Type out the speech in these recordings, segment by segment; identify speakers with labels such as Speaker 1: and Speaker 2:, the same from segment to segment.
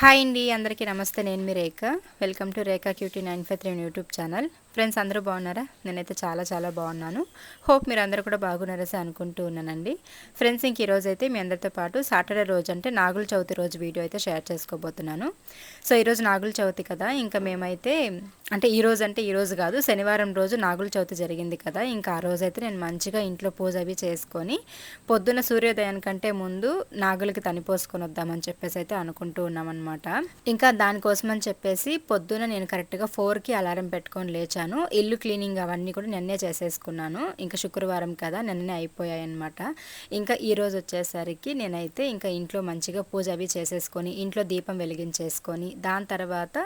Speaker 1: Hi అండి అందరికీ నమస్తే. నేను మీ Rekha. Welcome to Rekha cutie nine five three YouTube channel friends అందరూ బాగున్నారా? నేనైతే చాలా చాలా బాగున్నాను. హోప్ మీరు అందరూ కూడా బాగున్నారసే అనుకుంటూ ఉన్నానండి. ఫ్రెండ్స్ ఇంక ఈరోజు అయితే మీ అందరితో పాటు సాటర్డే రోజు అంటే నాగుల చవితి రోజు వీడియో అయితే షేర్ చేసుకోబోతున్నాను. సో ఈరోజు నాగుల చవితి కదా. ఇంకా మేమైతే అంటే ఈ రోజు అంటే ఈరోజు కాదు శనివారం రోజు నాగుల చవితి జరిగింది కదా. ఇంకా ఆ రోజైతే నేను మంచిగా ఇంట్లో పూజ అవి చేసుకొని పొద్దున్న సూర్యోదయానికంటే ముందు నాగులకి తనిపోసుకొని వద్దామని చెప్పేసి అయితే అనుకుంటూ ఉన్నామన్నమాట. ఇంకా దానికోసం అని చెప్పేసి పొద్దున నేను కరెక్ట్గా ఫోర్కి అలారం పెట్టుకొని లేచాను. ఇల్లు క్లీనింగ్ అవన్నీ కూడా నిన్నే చేసేసుకున్నాను. ఇంకా శుక్రవారం కదా నిన్ననే అయిపోయాయి అనమాట ఇంకా ఈ రోజు వచ్చేసరికి నేనైతే ఇంకా ఇంట్లో మంచిగా పూజ అవి చేసేసుకొని ఇంట్లో దీపం వెలిగించేసుకొని దాని తర్వాత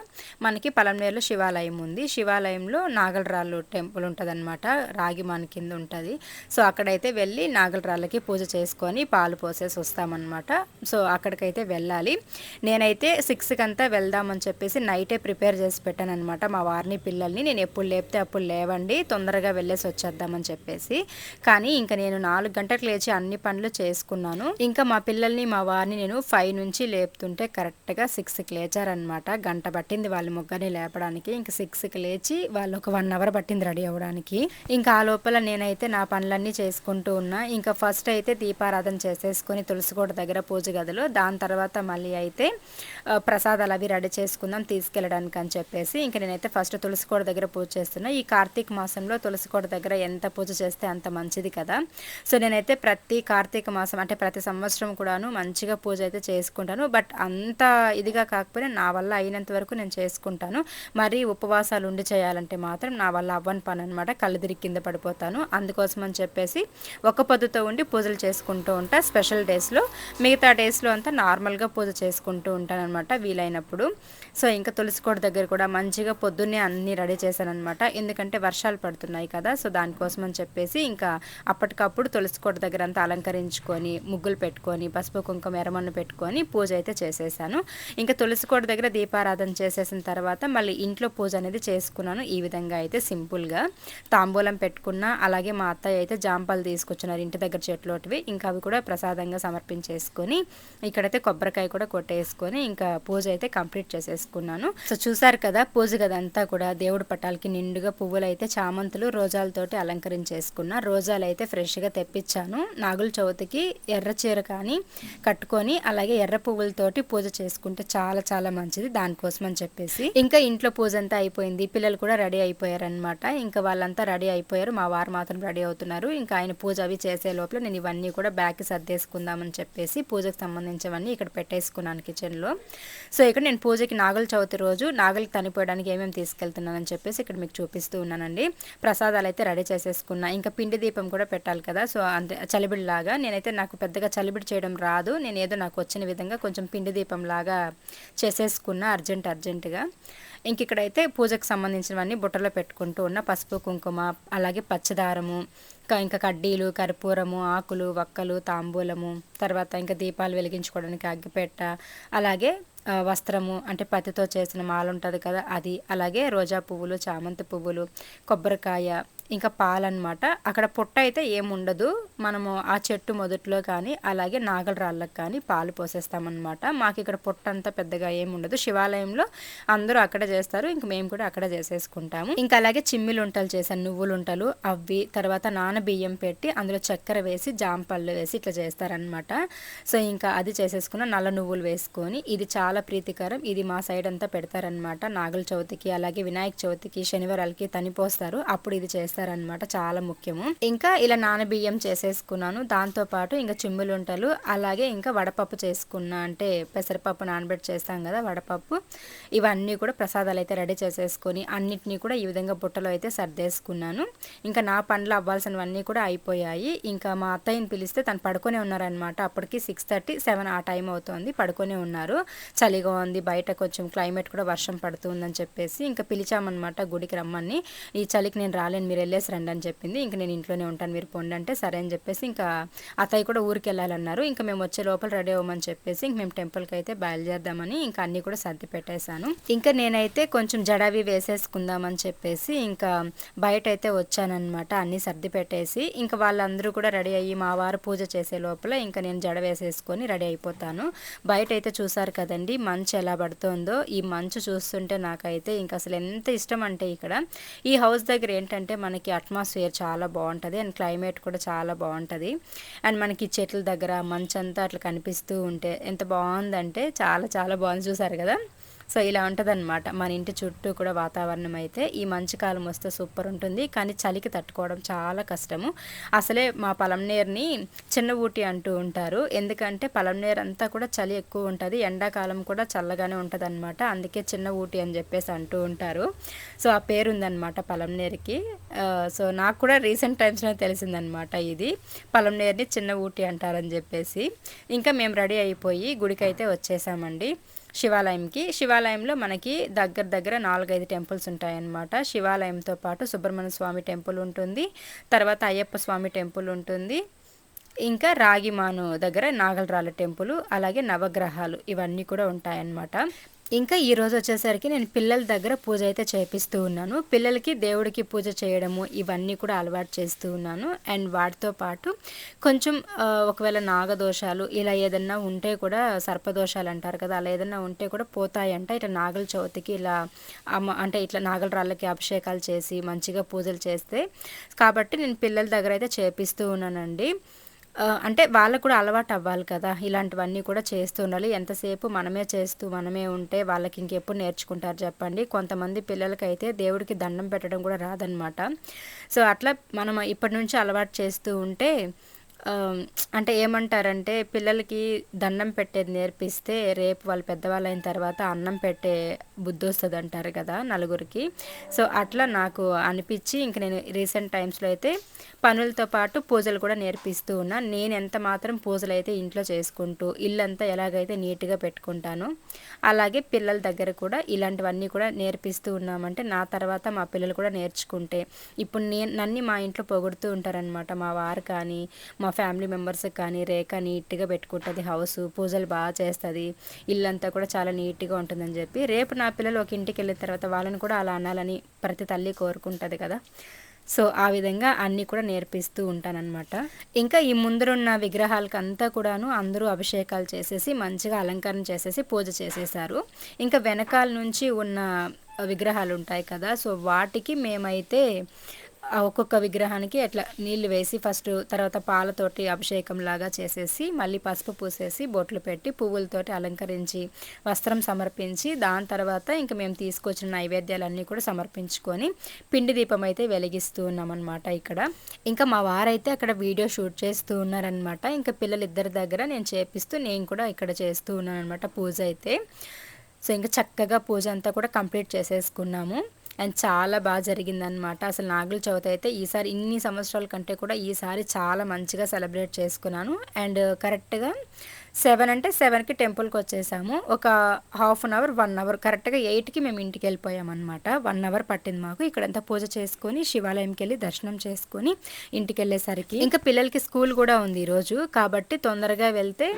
Speaker 1: మనకి పలంనేరులో శివాలయం ఉంది. శివాలయంలో నాగలరాళ్ళు టెంపుల్ ఉంటుందన్నమాట. రాగి మన కింద ఉంటుంది. సో అక్కడైతే వెళ్ళి నాగలరాళ్ళకి పూజ చేసుకొని పాలు పోసేసి వస్తామన్నమాట. సో అక్కడికైతే వెళ్ళాలి. నేనైతే సిక్స్కి అంతా వెళ్దామని చెప్పేసి నైటే ప్రిపేర్ చేసి పెట్టాను అనమాట మా వారిని పిల్లల్ని. నేను ఎప్పుడు లేపితే అప్పుడు లేవండి తొందరగా వెళ్ళేసి వచ్చేద్దామని చెప్పేసి. కానీ ఇంకా నేను నాలుగు గంటలకు లేచి అన్ని పనులు చేసుకున్నాను. ఇంకా మా పిల్లల్ని మా వారిని నేను ఫైవ్ నుంచి లేపుతుంటే కరెక్ట్గా సిక్స్కి లేచారనమాట గంట పట్టింది వాళ్ళ ముగ్గురిని లేపడానికి. ఇంకా సిక్స్కి లేచి వాళ్ళు ఒక వన్ అవర్ పట్టింది రెడీ అవ్వడానికి. ఇంకా ఆ లోపల నేనైతే నా పనులన్నీ చేసుకుంటూ ఉన్నా. ఇంకా ఫస్ట్ అయితే దీపారాధన చేసేసుకొని తులసికోట దగ్గర పూజ గదిలో దాని తర్వాత మళ్ళీ అయితే ప్రసాదాలు అవి రెడీ చేసుకుందాం తీసుకెళ్ళడానికి అని చెప్పేసి. ఇంకా నేనైతే ఫస్ట్ తులసికోట దగ్గర పూజ చేస్తున్నా. ఈ కార్తీక మాసంలో తులసికోట దగ్గర ఎంత పూజ చేస్తే అంత మంచిది కదా. సో నేనైతే ప్రతి కార్తీక మాసం అంటే ప్రతి సంవత్సరం కూడాను మంచిగా పూజ అయితే చేసుకుంటాను. బట్ అంత ఇదిగా కాకపోయినా నా వల్ల అయినంత వరకు నేను చేసుకుంటాను. మరి ఉపవాసాలు ఉండి చేయాలంటే మాత్రం నా వల్ల అవ్వని పని అనమాట కళ్ళు తిరిగి కింద పడిపోతాను. అందుకోసం అని చెప్పేసి ఒక పొద్దుతో ఉండి పూజలు చేసుకుంటూ ఉంటా స్పెషల్ డేస్లో. మిగతా డేస్లో అంతా నార్మల్గా పూజ చేసుకుంటూ ఉంటాను అనమాట వీలైనప్పుడు. సో ఇంకా తులసికోట దగ్గర కూడా మంచిగా పొద్దున్నే అన్నీ రెడీ చేశాను అనమాట ఎందుకంటే వర్షాలు పడుతున్నాయి కదా సో దానికోసం అని చెప్పేసి ఇంకా అప్పటికప్పుడు తులసికోట దగ్గర అంతా అలంకరించుకొని ముగ్గులు పెట్టుకొని పసుపు కుంకుమ ఎరమన్ను పెట్టుకొని పూజ అయితే చేసేసాను. ఇంకా తులసికోట దగ్గర దీపారాధన చేసేసిన తర్వాత మళ్ళీ ఇంట్లో పూజ అనేది చేసుకున్నాను ఈ విధంగా అయితే సింపుల్గా. తాంబూలం పెట్టుకున్నా అలాగే మా అత్తయ్య అయితే జాంపాలు తీసుకొచ్చినారు ఇంటి దగ్గర చెట్లోటివి ఇంకా అవి కూడా ప్రసాదంగా సమర్పించేసుకొని ఇక్కడైతే కొబ్బరికాయ కూడా కొట్టేసుకొని ఇంకా పూజ అయితే కంప్లీట్ చేసేసుకున్నాను. సో చూసారు కదా పూజ గదంతా కూడా దేవుడి పటాలకి నిండుగా పువ్వులు అయితే చామంతులు రోజాలతోటి అలంకరించేసుకున్నా. రోజాలు అయితే ఫ్రెష్గా తెప్పించాను. నాగుల చవితికి ఎర్ర చీర కానీ కట్టుకొని అలాగే ఎర్ర పువ్వులతోటి పూజ చేసుకుంటే చాలా చాలా మంచిది దానికోసం అని చెప్పేసి. ఇంకా ఇంట్లో పూజ అంతా అయిపోయింది. పిల్లలు కూడా రెడీ అయిపోయారనమాట ఇంకా వాళ్ళంతా రెడీ అయిపోయారు. మా వారు మాత్రం రెడీ అవుతున్నారు. ఇంకా ఆయన పూజ అవి చేసే లోపల నేను ఇవన్నీ కూడా బ్యాగ్కి సర్దేసుకుందామని చెప్పేసి పూజకు సంబంధించినవన్నీ ఇక్కడ పెట్టేసుకున్నాను కిచెన్లో. సో ఇక్కడ నేను పూజకి నాగల చవితి రోజు నాగలికి తనిపోయడానికి ఏమేమి తీసుకెళ్తున్నానని చెప్పేసి ఇక్కడ మీకు చూపిస్తూ ఉన్నానండి. ప్రసాదాలు అయితే రెడీ చేసేసుకున్నా. ఇంకా పిండి దీపం కూడా పెట్టాలి కదా. సో అంతే చలిబిడిలాగా నేనైతే నాకు పెద్దగా చలిబిడి చేయడం రాదు. నేను ఏదో నాకు వచ్చిన విధంగా కొంచెం పిండి దీపం లాగా చేసేసుకున్నా అర్జెంట్ అర్జెంటుగా. ఇంక ఇక్కడైతే పూజకు సంబంధించినవన్నీ బుట్టలో పెట్టుకుంటూ ఉన్న పసుపు కుంకుమ అలాగే పచ్చదారము ఇంకా ఇంకా కడ్డీలు కర్పూరము ఆకులు వక్కలు తాంబూలము తర్వాత ఇంకా దీపాలు వెలిగించుకోవడానికి అగ్గిపెట్ట అలాగే వస్త్రము అంటే పత్తితో చేసిన మాల ఉంటుంది కదా అది అలాగే రోజా పువ్వులు చామంతి పువ్వులు కొబ్బరికాయ ఇంకా పాలన్నమాట. అక్కడ పుట్ట అయితే ఏముండదు. మనము ఆ చెట్టు మొదట్లో కానీ అలాగే నాగల రాళ్ళకు కానీ పాలు పోసేస్తామన్నమాట. మాకు ఇక్కడ పుట్ట అంతా పెద్దగా ఏముండదు. శివాలయంలో అందరూ అక్కడ చేస్తారు. ఇంక మేము కూడా అక్కడ చేసేసుకుంటాము. ఇంకా అలాగే చిమ్మిలుంటలు చేశాను. నువ్వులుంటలు అవి తర్వాత నాన బియ్యం పెట్టి అందులో చక్కెర వేసి జాంపళ్ళు వేసి ఇట్లా చేస్తారనమాట సో ఇంకా అది చేసేసుకున్న నల్ల నువ్వులు వేసుకొని ఇది చాలా ప్రీతికరం. ఇది మా సైడ్ అంతా పెడతారనమాట నాగుల చవితికి అలాగే వినాయక చవితికి శనివారాలకి తనిపోస్తారు. అప్పుడు ఇది చేస్తారు. చేస్తారనమాట చాలా ముఖ్యము. ఇంకా ఇలా నానబియ్యం చేసేసుకున్నాను. దాంతో పాటు ఇంకా చిమ్ములుంటలు అలాగే ఇంకా వడపప్పు చేసుకున్నా అంటే పెసరపప్పు నానబెట్టి చేస్తాం కదా వడపప్పు ఇవన్నీ కూడా ప్రసాదాలు అయితే రెడీ చేసేసుకొని అన్నిటినీ కూడా ఈ విధంగా బుట్టలో అయితే సర్దేసుకున్నాను. ఇంకా నా పనులు అవ్వాల్సినవన్నీ కూడా అయిపోయాయి. ఇంకా మా అత్తయ్యని పిలిస్తే తను పడుకొనే ఉన్నారనమాట అప్పటికి సిక్స్ థర్టీ సెవెన్ ఆ టైం అవుతోంది పడుకొనే ఉన్నారు. చలిగా ఉంది బయట కొంచెం క్లైమేట్ కూడా వర్షం పడుతుందని చెప్పేసి ఇంకా పిలిచామన్నమాట గుడికి రమ్మని. ఈ చలికి నేను రాలేను మీరు వెళ్ళేసి రండి అని చెప్పింది. ఇంక నేను ఇంట్లోనే ఉంటాను మీరు పొండి అంటే సరే అని చెప్పేసి ఇంకా అత్తయ్య కూడా ఊరికి వెళ్ళాలన్నారు ఇంకా మేము వచ్చే లోపల రెడీ అవ్వమని చెప్పేసి ఇంక మేము టెంపుల్కి అయితే బయలుదేరదామని ఇంకా అన్నీ కూడా సర్ది పెట్టేశాను. ఇంకా నేనైతే కొంచెం జడావి వేసేసుకుందామని చెప్పేసి ఇంకా బయట అయితే వచ్చానమాట అన్నీ సర్ది పెట్టేసి. ఇంకా వాళ్ళందరూ కూడా రెడీ అయ్యి మా వారు పూజ చేసే లోపల ఇంకా నేను జడ వేసేసుకొని రెడీ అయిపోతాను. బయట అయితే చూసారు కదండి మంచు ఎలా పడుతుందో. ఈ మంచు చూస్తుంటే నాకైతే ఇంకా అసలు ఎంత ఇష్టం అంటే ఇక్కడ ఈ హౌస్ దగ్గర ఏంటంటే మనకి అట్మాస్ఫియర్ చాలా బాగుంటుంది అండ్ క్లైమేట్ కూడా చాలా బాగుంటుంది. అండ్ మనకి చెట్ల దగ్గర మంచంతా అట్లా కనిపిస్తూ ఉంటే ఎంత బాగుందంటే చాలా చాలా బాగుంది. చూసారు కదా? సో ఇలా ఉంటుందన్నమాట. మన ఇంటి చుట్టూ కూడా వాతావరణం అయితే ఈ మంచి కాలం వస్తే సూపర్ ఉంటుంది. కానీ చలికి తట్టుకోవడం చాలా కష్టము. అసలే మా పలంనేరుని చిన్న ఊటి అంటూ ఉంటారు. ఎందుకంటే పలంనేరు అంతా కూడా చలి ఎక్కువ ఉంటుంది. ఎండాకాలం కూడా చల్లగానే ఉంటుంది అనమాట అందుకే చిన్న ఊటి అని చెప్పేసి అంటూ ఉంటారు. సో ఆ పేరు ఉందన్నమాట పలంనేరుకి సో నాకు కూడా రీసెంట్ టైమ్స్లో తెలిసిందనమాట ఇది. పలంనేరుని చిన్న ఊటి అంటారని చెప్పేసి. ఇంకా మేము రెడీ అయిపోయి గుడికి అయితే వచ్చేసామండి. శివాలయంకి. శివాలయంలో మనకి దగ్గర దగ్గర నాలుగైదు టెంపుల్స్ ఉంటాయన్నమాట. శివాలయంతో పాటు సుబ్రహ్మణ్య స్వామి టెంపుల్ ఉంటుంది. తర్వాత అయ్యప్ప స్వామి టెంపుల్ ఉంటుంది. ఇంకా రాగిమాను దగ్గర నాగలరాళ్ళ టెంపుల్ అలాగే నవగ్రహాలు ఇవన్నీ కూడా ఉంటాయన్నమాట. ఇంకా ఈరోజు వచ్చేసరికి నేను పిల్లల దగ్గర పూజ అయితే చేపిస్తూ ఉన్నాను. పిల్లలకి దేవుడికి పూజ చేయడము ఇవన్నీ కూడా అలవాటు చేస్తూ ఉన్నాను. అండ్ వాటితో పాటు కొంచెం ఒకవేళ నాగదోషాలు ఇలా ఏదన్నా ఉంటే కూడా సర్పదోషాలు అంటారు కదా అలా ఏదన్నా ఉంటే కూడా పోతాయంట. ఇట్లా నాగల చవితికి ఇలా అమ్మ అంటే ఇట్లా నాగల రాళ్ళకి అభిషేకాలు చేసి మంచిగా పూజలు చేస్తే కాబట్టి నేను పిల్లల దగ్గర అయితే చేపిస్తూ ఉన్నానండి. అంటే వాళ్ళకు కూడా అలవాటు అవ్వాలి కదా. ఇలాంటివన్నీ కూడా చేస్తూ ఉండాలి. ఎంతసేపు మనమే చేస్తూ మనమే ఉంటే వాళ్ళకి ఇంకెప్పుడు నేర్చుకుంటారు చెప్పండి. కొంతమంది పిల్లలకైతే దేవుడికి దండం పెట్టడం కూడా రాదనమాట సో అట్లా మనం ఇప్పటి నుంచి అలవాటు చేస్తూ ఉంటే అంటే ఏమంటారంటే పిల్లలకి దండం పెట్టేది నేర్పిస్తే రేపు వాళ్ళు పెద్దవాళ్ళు అయిన తర్వాత అన్నం పెట్టే బుద్ధి వస్తుంది అంటారు కదా నలుగురికి. సో అట్లా నాకు అనిపించి ఇంక నేను రీసెంట్ టైమ్స్లో అయితే పనులతో పాటు పూజలు కూడా నేర్పిస్తూ ఉన్నాను నేను ఎంత మాత్రం పూజలు అయితే ఇంట్లో చేసుకుంటూ ఇల్లంతా ఎలాగైతే నీట్గా పెట్టుకుంటాను అలాగే పిల్లల దగ్గర కూడా ఇలాంటివన్నీ కూడా నేర్పిస్తూ ఉన్నామంటే నా తర్వాత మా పిల్లలు కూడా నేర్చుకుంటే ఇప్పుడు నేను నన్ను మా ఇంట్లో పొగుడుతూ ఉంటారనమాట మా వారు కానీ మా ఫ్యామిలీ మెంబర్స్ కానీ రేఖ నీట్గా పెట్టుకుంటుంది హౌస్ పూజలు బాగా చేస్తుంది ఇల్లంతా కూడా చాలా నీట్గా ఉంటుందని చెప్పి. రేపు నా పిల్లలు ఒక ఇంటికి వెళ్ళిన తర్వాత వాళ్ళని కూడా అలా అనాలని ప్రతి తల్లి కోరుకుంటుంది కదా. సో ఆ విధంగా అన్నీ కూడా నేర్పిస్తూ ఉంటానన్నమాట. ఇంకా ఈ ముందరున్న విగ్రహాలకు అంతా కూడాను అందరూ అభిషేకాలు చేసేసి మంచిగా అలంకరణ చేసేసి పూజ చేసేసారు ఇంకా వెనకాల నుంచి ఉన్న విగ్రహాలు ఉంటాయి కదా. సో వాటికి మేమైతే ఒక్కొక్క విగ్రహానికి అట్లా నీళ్ళు వేసి ఫస్ట్ తర్వాత పాలతోటి అభిషేకం లాగా చేసేసి మళ్ళీ పసుపు పూసేసి బొట్లు పెట్టి పువ్వులతోటి అలంకరించి వస్త్రం సమర్పించి దాని తర్వాత ఇంకా మేము తీసుకొచ్చిన నైవేద్యాలన్నీ కూడా సమర్పించుకొని పిండి దీపం అయితే వెలిగిస్తూ ఉన్నామన్నమాట ఇక్కడ. ఇంకా మా వారైతే అక్కడ వీడియో షూట్ చేస్తూ ఉన్నారనమాట ఇంకా పిల్లలు ఇద్దరి దగ్గర నేను చేపిస్తూ నేను కూడా ఇక్కడ చేస్తూ ఉన్నాను అనమాట పూజ అయితే. సో ఇంకా చక్కగా పూజ అంతా కూడా కంప్లీట్ చేసేసుకున్నాము. అండ్ చాలా బాగా జరిగిందనమాట అసలు నాగుల చవితి అయితే ఈసారి ఇన్ని సంవత్సరాల కంటే కూడా ఈసారి చాలా మంచిగా సెలబ్రేట్ చేసుకున్నాను. అండ్ కరెక్ట్గా సెవెన్ అంటే సెవెన్కి టెంపుల్కి వచ్చేసాము. ఒక half an hour one hour కరెక్ట్గా ఎయిట్కి మేము ఇంటికి వెళ్ళిపోయామన్నమాట. వన్ అవర్ పట్టింది మాకు. ఇక్కడంతా పూజ చేసుకొని శివాలయంకి వెళ్ళి దర్శనం చేసుకొని ఇంటికి వెళ్ళేసరికి ఇంకా పిల్లలకి స్కూల్ కూడా ఉంది ఈరోజు కాబట్టి తొందరగా వెళ్తే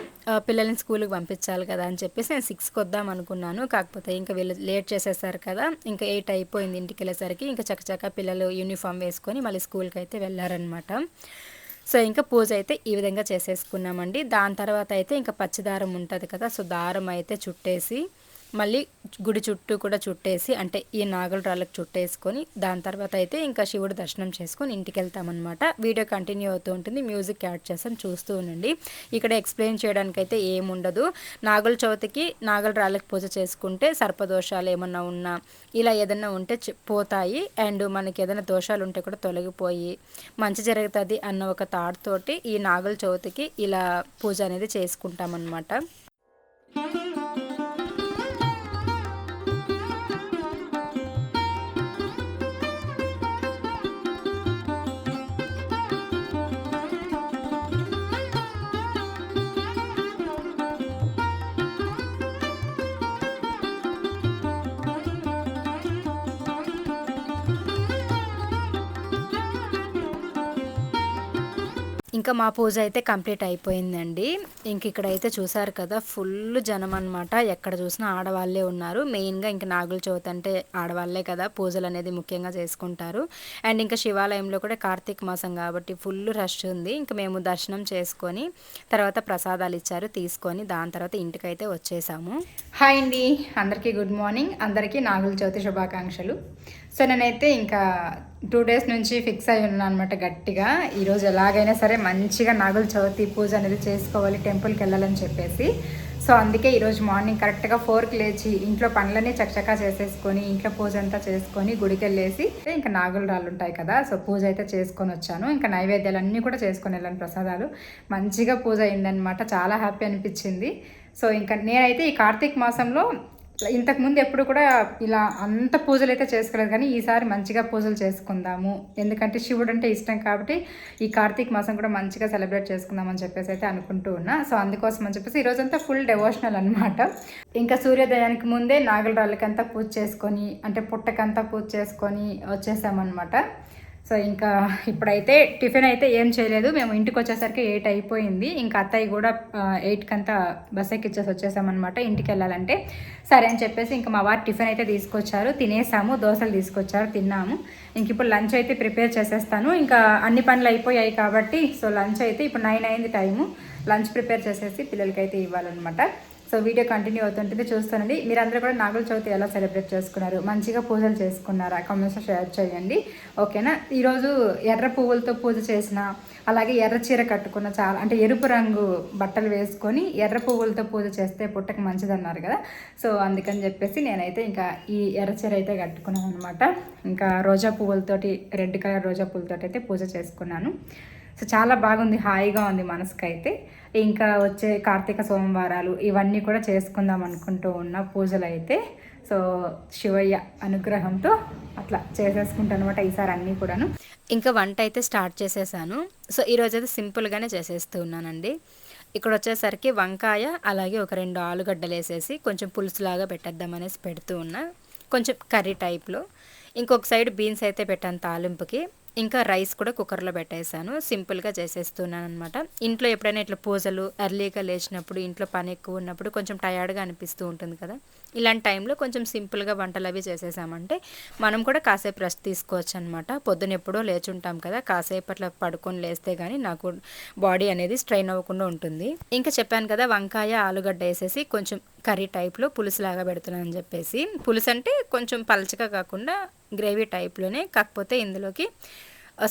Speaker 1: పిల్లల్ని స్కూల్కి పంపించాలి కదా అని చెప్పేసి నేను సిక్స్కి వద్దాం అనుకున్నాను. కాకపోతే ఇంకా వీళ్ళు లేట్ చేసేసారు కదా. ఇంకా ఎయిట్ అయిపోయింది ఇంటికి వెళ్ళేసరికి ఇంకా చక్కచక్క పిల్లలు యూనిఫామ్ వేసుకొని మళ్ళీ స్కూల్కి అయితే వెళ్ళారనమాట సో ఇంకా పూజ అయితే ఈ విధంగా చేసేసుకున్నామండి. దాని తర్వాత అయితే ఇంకా పచ్చిదారం ఉంటుంది కదా సో దారం అయితే చుట్టేసి మళ్ళీ గుడి చుట్టూ కూడా చుట్టేసి అంటే ఈ నాగలరాళ్ళకు చుట్టేసుకొని దాని తర్వాత అయితే ఇంకా శివుడు దర్శనం చేసుకొని ఇంటికి వెళ్తామన్నమాట. వీడియో కంటిన్యూ అవుతూ ఉంటుంది. మ్యూజిక్ యాడ్ చేస్తాను చూస్తూ ఉండండి. ఇక్కడ ఎక్స్ప్లెయిన్ చేయడానికి అయితే ఏముండదు. నాగుల చవితికి నాగలరాళ్ళకి పూజ చేసుకుంటే సర్పదోషాలు ఏమన్నా ఉన్నా ఇలా ఏదన్నా ఉంటే పోతాయి. అండ్ మనకి ఏదైనా దోషాలు ఉంటే కూడా తొలగిపోయి మంచి జరుగుతుంది అన్న ఒక థాట్ తోటి ఈ నాగుల చవితికి ఇలా పూజ అనేది చేసుకుంటామన్నమాట. ఇంకా మా పూజ అయితే కంప్లీట్ అయిపోయిందండి. ఇంక ఇక్కడైతే చూసారు కదా ఫుల్ జనం అనమాట ఎక్కడ చూసినా ఆడవాళ్ళే ఉన్నారు. మెయిన్గా ఇంకా నాగుల చవితి అంటే ఆడవాళ్ళే కదా పూజలు అనేది ముఖ్యంగా చేసుకుంటారు. అండ్ ఇంకా శివాలయంలో కూడా కార్తీక మాసం కాబట్టి ఫుల్ రష్ ఉంది. ఇంకా మేము దర్శనం చేసుకొని తర్వాత ప్రసాదాలు ఇచ్చారు తీసుకొని దాని తర్వాత ఇంటికైతే వచ్చేసాము. హాయ్ అండి. అందరికీ గుడ్ మార్నింగ్. అందరికీ నాగుల చవితి శుభాకాంక్షలు. సో నేనైతే ఇంకా టూ డేస్ నుంచి ఫిక్స్ అయి ఉన్నాను అనమాట గట్టిగా. ఈరోజు ఎలాగైనా సరే మంచిగా నాగుల చవితి పూజ అనేది చేసుకోవాలి టెంపుల్కి వెళ్ళాలని చెప్పేసి. సో అందుకే ఈరోజు మార్నింగ్ కరెక్ట్గా ఫోర్కి లేచి ఇంట్లో పనులన్నీ చకచకా చేసేసుకొని ఇంట్లో పూజ అంతా చేసుకొని గుడికి వెళ్ళేసి ఇంకా నాగుల రాళ్ళు ఉంటాయి కదా సో పూజ అయితే చేసుకొని వచ్చాను. ఇంకా నైవేద్యాలు అన్నీ కూడా చేసుకొని వెళ్ళాను ప్రసాదాలు. మంచిగా పూజ అయిందనమాట చాలా హ్యాపీ అనిపించింది. సో ఇంకా నేనైతే ఈ కార్తీక మాసంలో ఇంతకుముందు ఎప్పుడు కూడా ఇలా అంత పూజలు అయితే చేసుకోలేదు కానీ ఈసారి మంచిగా పూజలు చేసుకుందాము. ఎందుకంటే శివుడు అంటే ఇష్టం కాబట్టి ఈ కార్తీక మాసం కూడా మంచిగా సెలబ్రేట్ చేసుకుందామని చెప్పేసి అయితే అనుకుంటూ ఉన్నా. సో అందుకోసం అని చెప్పేసి ఈరోజంతా ఫుల్ డెవోషనల్ అనమాట ఇంకా సూర్యోదయానికి ముందే నాగలరాళ్ళకంతా పూజ చేసుకొని అంటే పుట్టకంతా పూజ చేసుకొని వచ్చేసామన్నమాట. సో ఇంకా ఇప్పుడైతే టిఫిన్ అయితే ఏం చేయలేదు. మేము ఇంటికి వచ్చేసరికి ఎయిట్ అయిపోయింది. ఇంకా అత్తయ్య కూడా ఎయిట్కి అంతా బస్ ఎక్కిచ్చేసి వచ్చేసామన్నమాట ఇంటికి వెళ్ళాలంటే. సరే అని చెప్పేసి ఇంకా మా వారు టిఫిన్ అయితే తీసుకొచ్చారు. తినేసాము దోశలు తీసుకొచ్చారు తిన్నాము. ఇంక ఇప్పుడు లంచ్ అయితే ప్రిపేర్ చేసేస్తాను. ఇంకా అన్ని పనులు అయిపోయాయి కాబట్టి సో లంచ్ అయితే ఇప్పుడు నైన్ అయింది టైము. లంచ్ ప్రిపేర్ చేసేసి పిల్లలకైతే ఇవ్వాలన్నమాట. సో వీడియో కంటిన్యూ అవుతుంటుంది చూస్తానండి. మీరందరూ కూడా నాగుల చవితి ఎలా సెలబ్రేట్ చేసుకున్నారు? మంచిగా పూజలు చేసుకున్నారా? కామెంట్స్ షేర్ చేయండి. ఓకేనా? ఈరోజు ఎర్ర పువ్వులతో పూజ చేసిన అలాగే ఎర్ర చీర కట్టుకున్న చాలా అంటే ఎరుపు రంగు బట్టలు వేసుకొని ఎర్ర పువ్వులతో పూజ చేస్తే పుట్టకు మంచిది అన్నారు కదా. సో అందుకని చెప్పేసి నేనైతే ఇంకా ఈ ఎర్ర చీర అయితే కట్టుకున్నాను అనమాట ఇంకా రోజా పువ్వులతోటి రెడ్ కలర్ రోజా పువ్వులతోటి అయితే పూజ చేసుకున్నాను. సో చాలా బాగుంది హాయిగా ఉంది మనసుకైతే. ఇంకా వచ్చే కార్తీక సోమవారాలు ఇవన్నీ కూడా చేసుకుందాం అనుకుంటూ ఉన్న పూజలు అయితే సో శివయ్య అనుగ్రహంతో అట్లా చేసేసుకుంటాను అనమాట ఈసారి అన్నీ కూడాను. ఇంకా వంట అయితే స్టార్ట్ చేసేసాను. సో ఈరోజు అయితే సింపుల్గానే చేసేస్తూ ఉన్నానండి. ఇక్కడ వచ్చేసరికి వంకాయ అలాగే ఒక రెండు ఆలుగడ్డలు వేసేసి కొంచెం పులుసులాగా పెట్టేద్దామనేసి పెడుతూ ఉన్నా. కొంచెం కర్రీ టైప్లో. ఇంకొక సైడ్ బీన్స్ అయితే పెట్టాను తాలింపుకి. ఇంకా రైస్ కూడా కుక్కర్లో పెట్టేశాను. సింపుల్గా చేసేస్తున్నాను అనమాట ఇంట్లో ఎప్పుడైనా ఇట్లా పూజలు ఎర్లీగా లేచినప్పుడు ఇంట్లో పని ఎక్కువ ఉన్నప్పుడు కొంచెం టయర్డ్గా అనిపిస్తూ ఉంటుంది కదా. ఇలాంటి టైంలో కొంచెం సింపుల్గా వంటలు అవి చేసేసామంటే మనం కూడా కాసేపు రెస్ట్ తీసుకోవచ్చు అనమాట పొద్దున ఎప్పుడో లేచుంటాం కదా కాసేపు అట్లా పడుకొని లేస్తే కానీ నాకు బాడీ అనేది స్ట్రెయిన్ అవ్వకుండా ఉంటుంది. ఇంకా చెప్పాను కదా వంకాయ ఆలుగడ్డ వేసేసి కొంచెం కర్రీ టైప్లో పులుసులాగా పెడుతున్నాను అని చెప్పేసి. పులుసు అంటే కొంచెం పలచగా కాకుండా గ్రేవీ టైప్లోనే కాకపోతే ఇందులోకి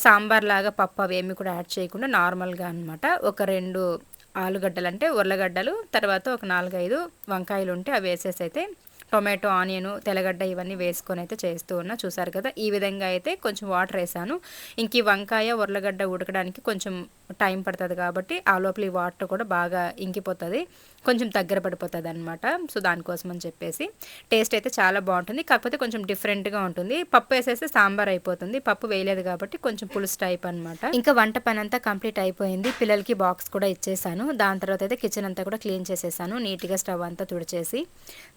Speaker 1: సాంబార్ లాగా పప్పు అవి ఏమి కూడా యాడ్ చేయకుండా నార్మల్గా అనమాట ఒక రెండు ఆలుగడ్డలు అంటే ఉర్లగడ్డలు తర్వాత ఒక నాలుగైదు వంకాయలు ఉంటే అవి వేసేసి అయితే టొమాటో ఆనియన్ తెల్లగడ్డ ఇవన్నీ వేసుకొని అయితే చేస్తూ ఉన్నా. చూసారు కదా ఈ విధంగా అయితే కొంచెం వాటర్ వేసాను. ఇంక ఈ వంకాయ ఉర్లగడ్డ ఉడకడానికి కొంచెం టైం పడుతుంది కాబట్టి ఆ లోపల ఈ వాటర్ కూడా బాగా ఇంకిపోతుంది. కొంచెం దగ్గర పడిపోతుంది అనమాట సో దానికోసం అని చెప్పేసి టేస్ట్ అయితే చాలా బాగుంటుంది. కాకపోతే కొంచెం డిఫరెంట్గా ఉంటుంది. పప్పు వేసేస్తే సాంబార్ అయిపోతుంది. పప్పు వేయలేదు కాబట్టి కొంచెం పులుసు టైప్ అనమాట ఇంకా వంట పని అంతా కంప్లీట్ అయిపోయింది. పిల్లలకి బాక్స్ కూడా ఇచ్చేసాను. దాని తర్వాత అయితే కిచెన్ అంతా కూడా క్లీన్ చేసేసాను. నీట్గా స్టవ్ అంతా తుడిచేసి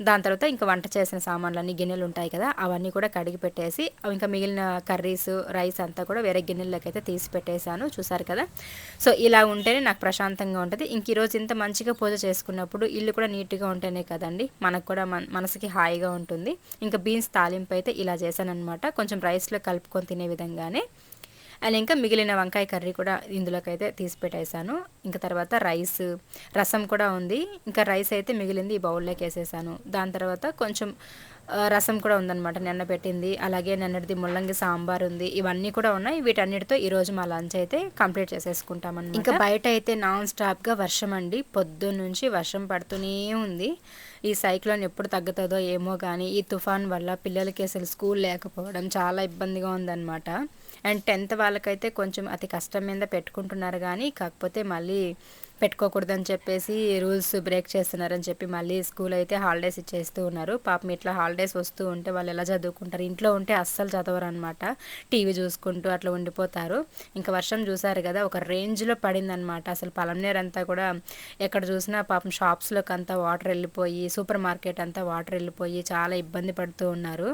Speaker 1: దాని తర్వాత ఇంకా వంట చేసిన సామాన్లన్నీ గిన్నెలు ఉంటాయి కదా అవన్నీ కూడా కడిగి పెట్టేసి ఇంకా మిగిలిన కర్రీస్ రైస్ అంతా కూడా వేరే గిన్నెల్లోకి అయితే తీసి పెట్టేశాను చూసారు కదా? సో ఇలా ఉంటేనే నాకు ప్రశాంతంగా ఉంటుంది. ఇంక ఈరోజు ఇంత మంచిగా పూజ చేసుకున్నప్పుడు ఇల్లు కూడా నీట్గా ఉంటేనే కదండి. మనకు కూడా మన మనసుకి హాయిగా ఉంటుంది. ఇంకా బీన్స్ తాలింపు అయితే ఇలా చేశానమాట కొంచెం రైస్లో కలుపుకొని తినే విధంగానే. అండ్ ఇంకా మిగిలిన వంకాయ కర్రీ కూడా ఇందులోకి అయితే తీసి పెట్టేశాను. ఇంకా తర్వాత రైస్ రసం కూడా ఉంది. ఇంకా రైస్ అయితే మిగిలింది ఈ బౌల్లోకి వేసేసాను. దాని తర్వాత కొంచెం రసం కూడా ఉందన్నమాట నిన్న పెట్టింది. అలాగే నిన్నటిది ముల్లంగి సాంబార్ ఉంది. ఇవన్నీ కూడా ఉన్నాయి. వీటన్నిటితో ఈరోజు మా లంచ్ అయితే కంప్లీట్ చేసేసుకుంటామన్నమాట. ఇంకా బయట అయితే నాన్ స్టాప్గా వర్షం అండి. పొద్దున్న నుంచి వర్షం పడుతూనే ఉంది. ఈ సైక్లోన్ ఎప్పుడు తగ్గుతుందో ఏమో కానీ ఈ తుఫాన్ వల్ల పిల్లలకి అసలు స్కూల్ లేకపోవడం చాలా ఇబ్బందిగా ఉందన్నమాట. అండ్ టెన్త్ వాళ్ళకైతే కొంచెం అతి కష్టం మీద పెట్టుకుంటున్నారు కానీ కాకపోతే మళ్ళీ పెట్టుకోకూడదని చెప్పేసి రూల్స్ బ్రేక్ చేస్తున్నారని చెప్పి మళ్ళీ స్కూల్ అయితే హాలిడేస్ ఇచ్చేస్తూ ఉన్నారు. పాపం ఇట్లా హాలిడేస్ వస్తూ ఉంటే వాళ్ళు ఎలా చదువుకుంటారు? ఇంట్లో ఉంటే అస్సలు చదవరు అనమాట టీవీ చూసుకుంటూ అట్లా ఉండిపోతారు. ఇంకా వర్షం చూసారు కదా ఒక రేంజ్లో పడిందనమాట అసలు పలంనేరు అంతా కూడా ఎక్కడ చూసినా పాపం షాప్స్లోకి అంతా వాటర్ వెళ్ళిపోయి సూపర్ మార్కెట్ అంతా వాటర్ వెళ్ళిపోయి చాలా ఇబ్బంది పడుతూ ఉన్నారు.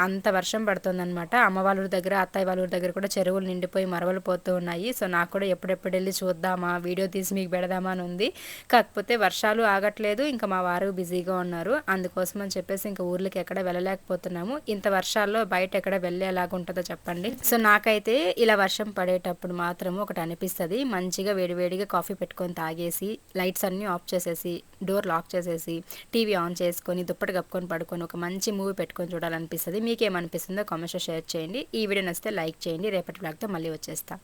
Speaker 1: అంత వర్షం పడుతుందనమాట అమ్మ వాళ్ళ ఊరి దగ్గర అత్తయ్య వాళ్ళ ఊరి దగ్గర కూడా చెరువులు నిండిపోయి మరవలు పోతూ ఉన్నాయి. సో నాకు కూడా ఎప్పుడెప్పుడు వెళ్ళి చూద్దామా? వీడియో తీసి మీకు పెడదామా అని ఉంది కాకపోతే వర్షాలు ఆగట్లేదు ఇంకా మా వారు బిజీగా ఉన్నారు. అందుకోసం అని చెప్పేసి ఇంకా ఊర్లకి ఎక్కడ వెళ్ళలేకపోతున్నాము. ఇంత వర్షాల్లో బయట ఎక్కడ వెళ్ళేలాగా ఉంటుందో చెప్పండి. సో నాకైతే ఇలా వర్షం పడేటప్పుడు మాత్రం ఒకటి అనిపిస్తుంది. మంచిగా వేడివేడిగా కాఫీ పెట్టుకొని తాగేసి లైట్స్ అన్నీ ఆఫ్ చేసేసి డోర్ లాక్ చేసేసి టీవీ ఆన్ చేసుకొని దుప్పటి కప్పుకొని పడుకొని ఒక మంచి మూవీ పెట్టుకొని చూడాలనిపిస్తుంది. మీకేమనిపిస్తుందో కామెంట్స్లో షేర్ చేయండి. ఈ వీడియో నచ్చితే లైక్ చేయండి. రేపటి బ్లాగ్తో మళ్ళీ వచ్చేస్తా.